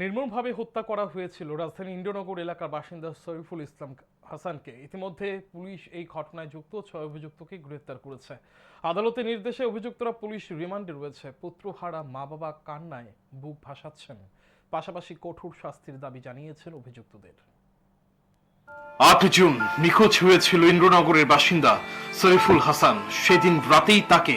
নির্মমভাবে হত্যা করা হয়েছিল রাজধানী ইন্দ্রনগর এলাকার বাসিন্দা শরীফুল ইসলাম হাসানকে। ইতিমধ্যে পুলিশ এই ঘটনায় যুক্ত, ছয় অভিযুক্তকে গ্রেফতার করেছে। আদালতের নির্দেশে অভিযুক্তরা পুলিশ রিমান্ডে রয়েছে। পুত্রহারা মা বাবা কান্নায় বুক ভাসাচ্ছেন। পাশাপাশি কঠোর শাস্তির দাবি জানিয়েছেন অভিযুক্তদের। আট জুন নিখোঁজ হয়েছিল ইন্দ্রনগরের বাসিন্দা শরীফুল হাসান। সেদিন রাতেই তাকে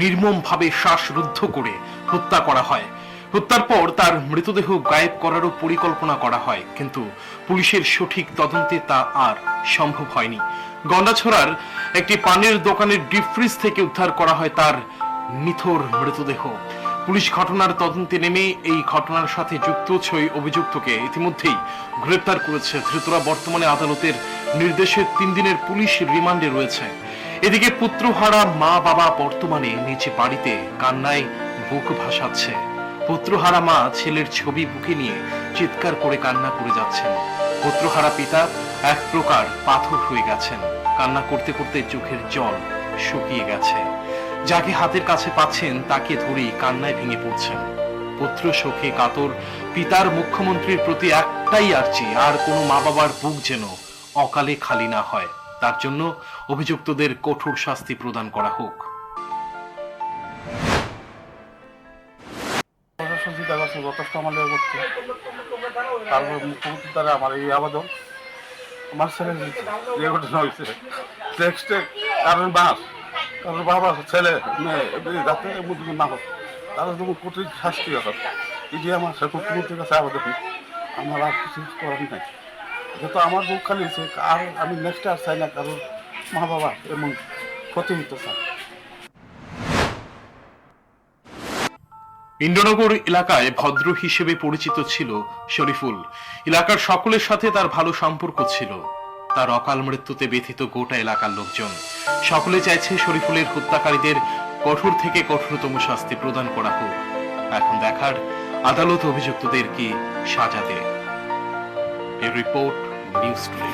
নির্মমভাবে শ্বাসরুদ্ধ করে হত্যা করা হয়। হত্যার পর তার মৃতদেহ গায়েব করারও পরিকল্পনা করা হয়, কিন্তু পুলিশের সঠিক তদন্তে তা আর সম্ভব হয়নি। গন্ডাছড়ার একটি পানের দোকানের ডিপ ফ্রিজ থেকে উদ্ধার করা হয় তার নিথর মৃতদেহ। পুলিশ ঘটনার তদন্তে নেমে এই ঘটনার সাথে যুক্ত ছয় অভিযুক্তকে ইতিমধ্যেই গ্রেপ্তার করেছে। ধৃতরা বর্তমানে আদালতের নির্দেশে তিন দিনের পুলিশ রিমান্ডে রয়েছে। এদিকে পুত্রহারা মা বাবা বর্তমানে নিজ বাড়িতে কান্নায় বুক ভাসাচ্ছে। পুত্রহারা মা ছেলের ছবি বুকে নিয়ে চিৎকার করে কান্না করে যাচ্ছেন। পুত্রহারা পিতা এক প্রকার পাথর হয়ে গেছেন। কান্না করতে করতে চোখের জল শুকিয়ে গেছে। যাকে হাতের কাছে পাচ্ছেন, তাকে ধরেই কান্নায় ভেঙে পড়ছেন। পুত্র শোকে কাতর, পিতার মুখ্যমন্ত্রীর প্রতি একটাই আর্জি, আর কোনো মা বাবার বুক যেন অকালে খালি না হয়। তার জন্য অভিযুক্তদের কঠোর শাস্তি প্রদান করা হোক। প্রশাসন করছে যথেষ্ট করছে। মুখ্যমন্ত্রী দ্বারা আমার এই আবেদন, আমার ছেলে যে ঘটনা হয়েছে। নেক্সটে কারণ বাস কারণ বাবা ছেলে যাতে মুদ্রিক না হোক তাদের জন্য কঠিন শাস্তি হবে এটি আমার মুখ্যমন্ত্রীর কাছে আবেদন। আমার আর কিছু করার নাই। যেহেতু আমার বুক খালি আর আমি নেক্সট আর চাই না কারণ মা বাবা এমন ক্ষতি হইতে চায়। ইন্দ্রনগর এলাকায় ভদ্র হিসেবে পরিচিত ছিল শরীফুল। এলাকার সকলের সাথে তার ভালো সম্পর্ক ছিল। তার অকাল মৃত্যুতে ব্যথিত গোটা এলাকার লোকজন। সকলে চাইছে শরীফুলের হত্যাকারীদের কঠোর থেকে কঠোরতম শাস্তি প্রদান করা হোক। এখন দেখার আদালত অভিযুক্তদের কি সাজা দেয়। Report, news today.